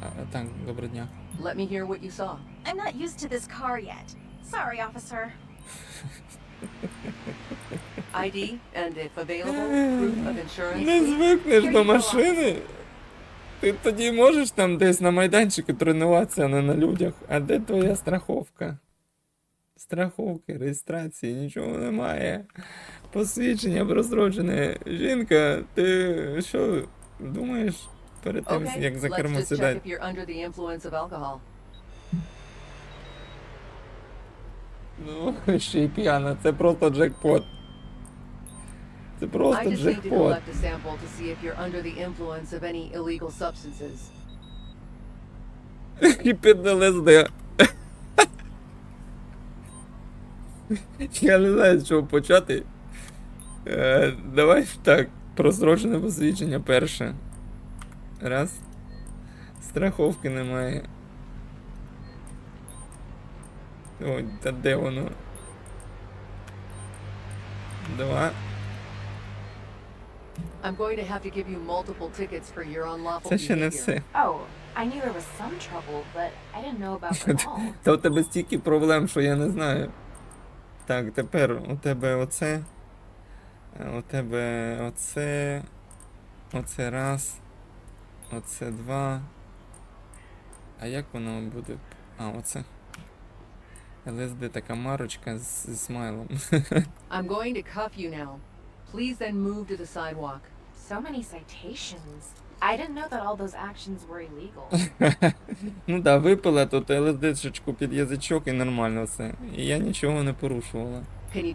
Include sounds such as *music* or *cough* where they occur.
А, так, доброго дня. Let me hear what you saw. I'm not used to this car yet. Sorry, officer. *laughs* ID and if available, proof of insurance. Не please. звикнеш Here до машини. Ти тоді можеш там десь на майданчику тренуватися, а не на людях. А де твоя страховка? Страховки, реєстрації, нічого немає. Посвідчення прострочене. Жінка, ти що думаєш перед тим, Okay, як за кермо сідати? Ну, ще й п'яна, це просто джекпот. Це просто джекпот. І під ЛСД. Я не знаю, з чого почати. Е, давай так. Просрочене посвідчення перше. Раз. Страховки немає. Ой, та де воно? Два. I'm going to have to give you multiple tickets for your unlawful Це ще не все. Oh, I knew there was some trouble, but I didn't know about them all. Та у тебе стільки проблем, що я не знаю. Так, тепер у тебе оце. е, У тебе оце. Оце раз. Оце два. А як воно буде? А, оце. ЛСД така марочка з, з смайлом. *laughs* I'm going to cuff you now. Please then move to the sidewalk. So many citations. I didn't know that all those actions were illegal. *laughs* ну да, випила тут ЛСДшечку під язичок і нормально все. І я нічого не порушувала. Can you